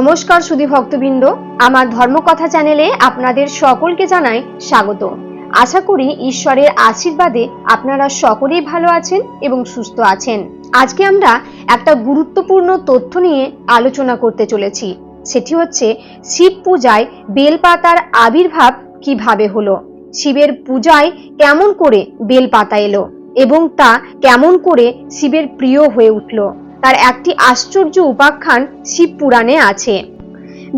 নমস্কার সুধী ভক্তবৃন্দ, আমার ধর্মকথা চ্যানেলে আপনাদের সকলকে জানাই স্বাগত। আশা করি ঈশ্বরের আশীর্বাদে আপনারা সকলেই ভালো আছেন এবং সুস্থ আছেন। আজকে আমরা একটা গুরুত্বপূর্ণ তথ্য নিয়ে আলোচনা করতে চলেছি। সেটি হচ্ছে শিব পূজায় বেলপাতার আবির্ভাব কীভাবে হলো? শিবের পূজায় কেমন করে বেলপাতা এলো? এবং তা কেমন করে শিবের প্রিয় হয়ে উঠল? তার একটি আশ্চর্য উপাখ্যান শিব পুরাণে আছে।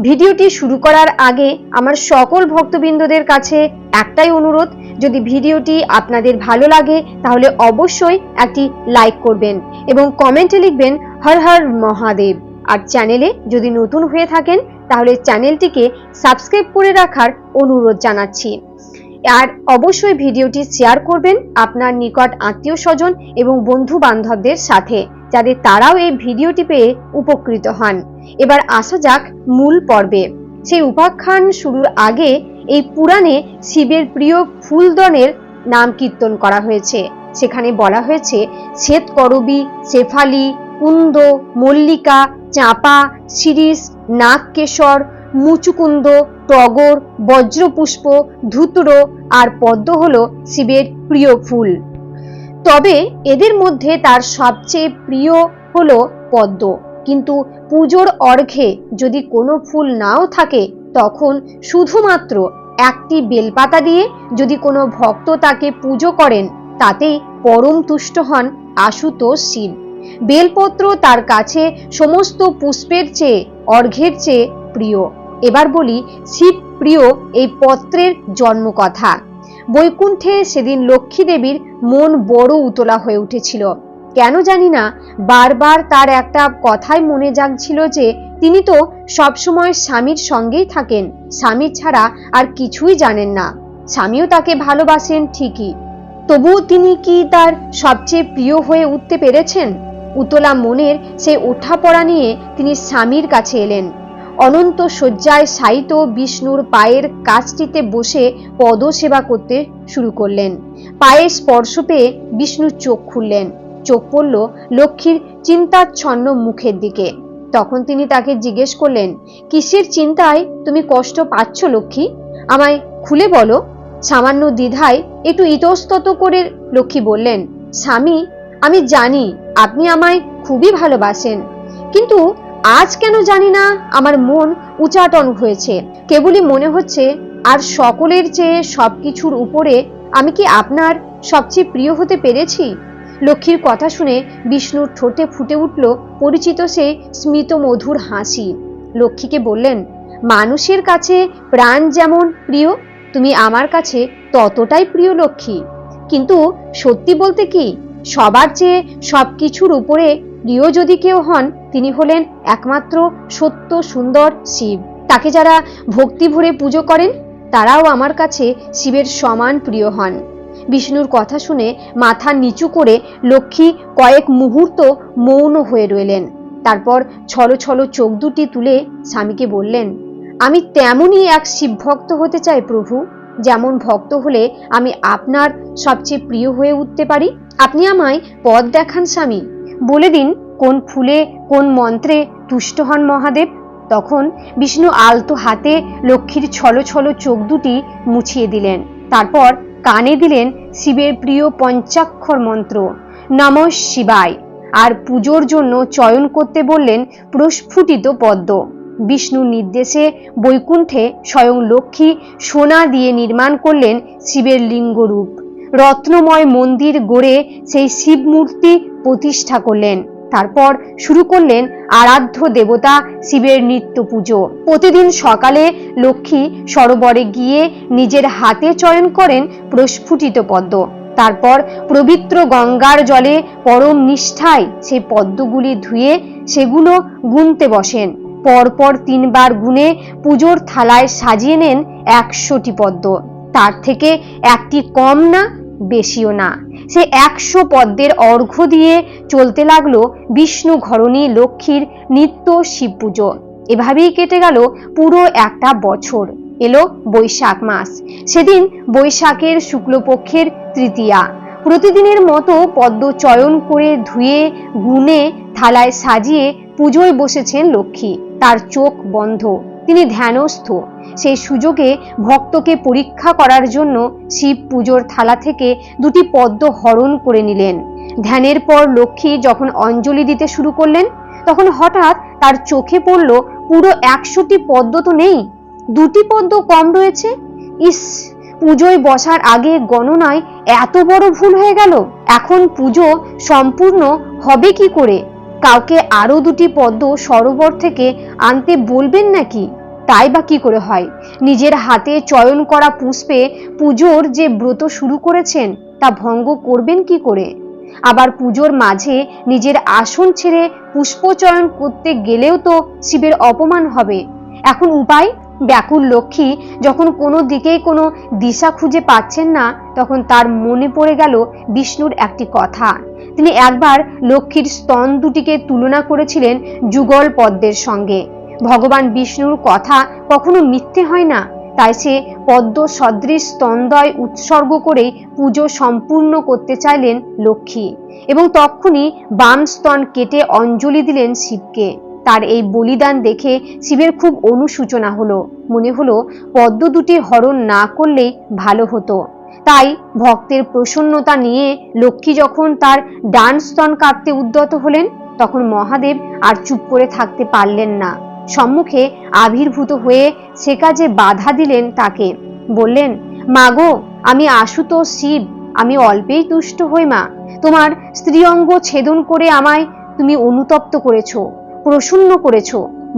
ভিডিওটি শুরু করার আগে আমার সকল ভক্তবৃন্দদের কাছে একটাই অনুরোধ, যদি ভিডিওটি আপনাদের ভালো লাগে, তাহলে অবশ্যই একটি লাইক করবেন এবং কমেন্টে লিখবেন, হর হর মহাদেব। আর চ্যানেলে যদি নতুন হয়ে থাকেন, তাহলে চ্যানেলটিকে সাবস্ক্রাইব করে রাখার অনুরোধ জানাচ্ছি। আর অবশ্যই ভিডিওটি শেয়ার করবেন আপনার নিকট আত্মীয় স্বজন এবং বন্ধু বান্ধবদের সাথে। যাতে তারাও এই ভিডিওটি পেয়ে উপকৃত হন। এবার আসা যাক মূল পর্বে। সেই উপাখ্যান শুরুর আগে এই পুরাণে শিবের প্রিয় ফুলদনের নাম কীর্তন করা হয়েছে। সেখানে বলা হয়েছে, শ্বেত করবী, শেফালি, কুন্দ, মল্লিকা, চাঁপা, শিরিষ, নাগকেশর, মুচুকুন্দ, টগর, বজ্রপুষ্প, ধুতুরো আর পদ্ম হলো শিবের প্রিয় ফুল। তবে এদের মধ্যে তার সবচেয়ে প্রিয় হলো পদ্ম। কিন্তু পুজোর অর্ঘে যদি কোনো ফুল নাও থাকে, তখন শুধুমাত্র একটি বেলপাতা দিয়ে যদি কোনো ভক্ত তাকে পুজো করেন, তাতেই পরম তুষ্ট হন আশুতোষ শিব বেলপত্র তার কাছে সমস্ত পুষ্পের চেয়ে, অর্ঘের চেয়ে প্রিয়। এবার বলি শিব প্রিয় এই পত্রের জন্মকথা। বৈকুণ্ঠে সেদিন লক্ষ্মী দেবীর মন বড় উতলা হয়ে উঠেছিল। কেন জানি না, বারবার তার একটা কথাই মনে জাগছিল যে, তিনি তো সবসময় স্বামীর সঙ্গেই থাকেন, স্বামী ছাড়া আর কিছুই জানেন না। স্বামীও তাকে ভালোবাসেন, ঠিকই। তবুও তিনি কি তার সবচেয়ে প্রিয় হয়ে উঠতে পেরেছেন? উতলা মনের সে ওঠা পড়া নিয়ে তিনি স্বামীর কাছে এলেন। অনন্ত শয্যায় সাইত বিষ্ণুর পায়ের কাছটিতে বসে পদ সেবা করতে শুরু করলেন। পায়ে স্পর্শ পেয়ে বিষ্ণুর চোখ খুললেন। চোখ পড়ল লক্ষ্মীর চিন্তাচ্ছন্ন মুখের দিকে। তখন তিনি তাকে জিজ্ঞেস করলেন, কিসের চিন্তায় তুমি কষ্ট পাচ্ছ লক্ষ্মী? আমায় খুলে বলো। সামান্য দ্বিধায় একটু ইতস্তত করে লক্ষ্মী বললেন, স্বামী, আমি জানি আপনি আমায় খুবই ভালোবাসেন, কিন্তু আজ কেন জানি না আমার মন উচাটন হয়েছে। কেবলই মনে হচ্ছে, আর সকলের চেয়ে সবকিছুর উপরে আমি কি আপনার সবচেয়ে প্রিয় হতে পেরেছি? লক্ষ্মীর কথা শুনে বিষ্ণুর ঠোঁটে ফুটে উঠল পরিচিত সেই স্মিত মধুর হাসি। লক্ষ্মীকে বললেন, মানুষের কাছে প্রাণ যেমন প্রিয়, তুমি আমার কাছে ততটাই প্রিয় লক্ষ্মী। কিন্তু সত্যি বলতে কি, সবার চেয়ে সবকিছুর উপরে প্রিয় যদি কেউ হন, তিনি হলেন একমাত্র সত্য সুন্দর শিব। তাকে যারা ভক্তি ভরে পুজো করেন, তারাও আমার কাছে শিবের সমান প্রিয় হন। বিষ্ণুর কথা শুনে মাথা নিচু করে লক্ষ্মী কয়েক মুহূর্ত মৌন হয়ে রইলেন। তারপর ছলো ছলো চোখ দুটি তুলে স্বামীকে বললেন, আমি তেমনই এক শিব ভক্ত হতে চাই প্রভু। যেমন ভক্ত হলে আমি আপনার সবচেয়ে প্রিয় হয়ে উঠতে পারি। আপনি আমায় পথ দেখান স্বামী। বলে দিন, কোন ফুলে, কোন মন্ত্রে তুষ্ট হন মহাদেব। তখন বিষ্ণু আলতো হাতে লক্ষ্মীর ছলো ছলো চোখ দুটি মুছিয়ে দিলেন। তারপর কানে দিলেন শিবের প্রিয় পঞ্চাক্ষর মন্ত্র, নম শিবায়। আর পুজোর জন্য চয়ন করতে বললেন প্রস্ফুটিত পদ্ম। বিষ্ণুর নির্দেশে বৈকুণ্ঠে স্বয়ং লক্ষ্মী সোনা দিয়ে নির্মাণ করলেন শিবের লিঙ্গরূপ। রত্নময় মন্দির গড়ে সেই শিব মূর্তি প্রতিষ্ঠা করলেন। তারপর শুরু করলেন আরাধ্য দেবতা শিবের নিত্য পুজো। প্রতিদিন সকালে লক্ষ্মী সরোবরে গিয়ে নিজের হাতে চয়ন করেন প্রস্ফুটিত পদ্ম। তারপর পবিত্র গঙ্গার জলে পরম নিষ্ঠায় সেই পদ্মগুলি ধুয়ে সেগুলো গুনতে বসেন। পরপর তিনবার গুনে পুজোর থালায় সাজিয়ে নেন একশোটি পদ্ম। তার থেকে একটি কম না বেশিও না। সে একশো পদ্মের অর্ঘ্য দিয়ে চলতে লাগল বিষ্ণু ঘরণী লক্ষ্মীর নিত্য শিব পুজো এভাবেই কেটে গেল পুরো একটা বছর। এলো বৈশাখ মাস। সেদিন বৈশাখের শুক্লপক্ষের তৃতীয়া। প্রতিদিনের মতো পদ্ম চয়ন করে ধুয়ে, গুনে, থালায় সাজিয়ে পুজোয় বসেছেন লক্ষ্মী। তার চোখ বন্ধ। তিনি ধ্যানস্থ। সেই সুযোগে ভক্তকে পরীক্ষা করার জন্য শিব পুজোর থালা থেকে দুটি পদ্ম হরণ করে নিলেন। ধ্যানের পর লক্ষ্মী যখন অঞ্জলি দিতে শুরু করলেন, তখন হঠাৎ তার চোখে পড়ল, পুরো একশোটি পদ্ম তো নেই, দুটি পদ্ম কম রয়েছে? ইস, পুজোয় বসার আগে গণনায় এত বড় ভুল হয়ে গেল, এখন পুজো সম্পূর্ণ হবে কি করে? কাউকে আরও দুটি পদ্ম সরোবর থেকে আনতে বলবেন নাকি? তাই বা কি করে হয়? নিজের হাতে চয়ন করা পুষ্পে পুজোর যে ব্রত শুরু করেছেন, তা ভঙ্গ করবেন কি করে? আবার পুজোর মাঝে নিজের আসন ছেড়ে পুষ্প চয়ন করতে গেলেও তো শিবের অপমান হবে। এখন উপায়? ব্যাকুল লক্ষ্মী যখন কোনো দিকেই কোনো দিশা খুঁজে পাচ্ছেন না, তখন তার মনে পড়ে গেল বিষ্ণুর একটি কথা। তিনি একবার লক্ষ্মীর স্তন দুটিকে তুলনা করেছিলেন যুগল পদ্মের সঙ্গে। ভগবান বিষ্ণুর কথা কখনো মিথ্যে হয় না। তাই সে পদ্ম সদৃশ স্তন্দয় উৎসর্গ করেই পুজো সম্পূর্ণ করতে চাইলেন লক্ষ্মী এবং তক্ষুনি বাম স্তন কেটে অঞ্জলি দিলেন শিবকে। তার এই বলিদান দেখে শিবের খুব অনুসূচনা হলো। মনে হলো পদ্ম দুটি হরণ না করলেই ভালো হতো। তাই ভক্তের প্রসন্নতা নিয়ে লক্ষ্মী যখন তার ডান স্তন কাটতে উদ্যত হলেন, তখন মহাদেব আর চুপ করে থাকতে পারলেন না। সম্মুখে আবির্ভূত হয়ে সে কাজে বাধা দিলেন তাকে। বললেন, মাগো, আমি আশুত শিব, আমি অল্পেই তুষ্ট হই মা। তোমার স্ত্রী অঙ্গ ছেদন করে আমায় তুমি অনুতপ্ত করেছ, প্রসন্ন করেছ।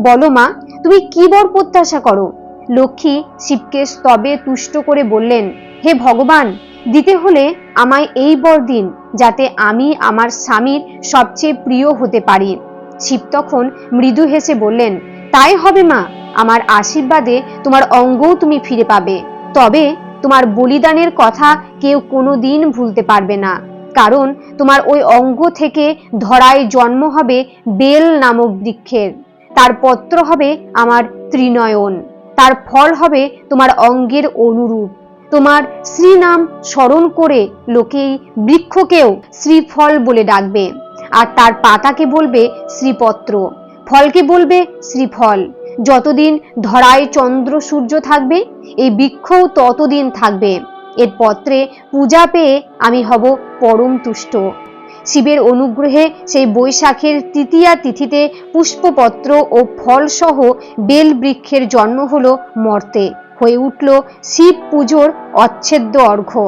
বলো মা, তুমি কি বর প্রত্যাশা করো? লক্ষ্মী শিবকে স্তবে তুষ্ট করে বললেন, হে ভগবান, দিতে হলে আমায় এই বর দিন, যাতে আমি আমার স্বামীর সবচেয়ে প্রিয় হতে পারি। শিব তখন মৃদু হেসে বললেন তাই হবে মা, আমার আশীর্বাদে তোমার অঙ্গও তুমি ফিরে পাবে। তবে তোমার বলিদানের কথা কেউ কোনো দিন ভুলতে পারবে না, কারণ তোমার ওই অঙ্গ থেকে ধরায় জন্ম হবে বেল নামক বৃক্ষের, তার পত্র হবে আমার ত্রিনয়ন, তার ফল হবে তোমার অঙ্গের অনুরূপ। তোমার শ্রীনাম স্মরণ করে লোকেই বৃক্ষকেও শ্রীফল বলে ডাকবে, আর তার পাতাকে বলবে শ্রীপত্র। ফলকে বলবে শ্রীফল। যতদিন ধরায় চন্দ্র সূর্য থাকবে, এই বৃক্ষও ততদিন থাকবে। এর পত্রে পূজা পেয়ে আমি হব পরম তুষ্ট। শিবের অনুগ্রহে সেই বৈশাখের তৃতীয়া তিথিতে পুষ্পপত্র ও ফলসহ বেল বৃক্ষের জন্ম হলো মর্তে। হয়ে উঠল শিব পুজোর অচ্ছেদ্য অর্ঘ্য।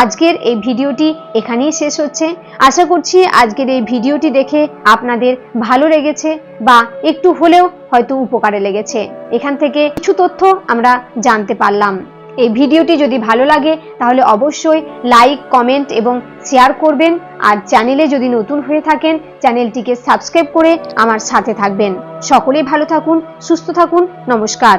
আজকের এই ভিডিওটি এখানেই শেষ হচ্ছে। আশা করছি আজকের এই ভিডিওটি দেখে আপনাদের ভালো লেগেছে বা একটু হলেও হয়তো উপকারে লেগেছে। এখান থেকে কিছু তথ্য আমরা জানতে পারলাম। এই ভিডিওটি যদি ভালো লাগে, তাহলে অবশ্যই লাইক, কমেন্ট এবং শেয়ার করবেন। আর চ্যানেলে যদি নতুন হয়ে থাকেন, চ্যানেলটিকে সাবস্ক্রাইব করে আমার সাথে থাকবেন। সকলেই ভালো থাকুন, সুস্থ থাকুন। নমস্কার।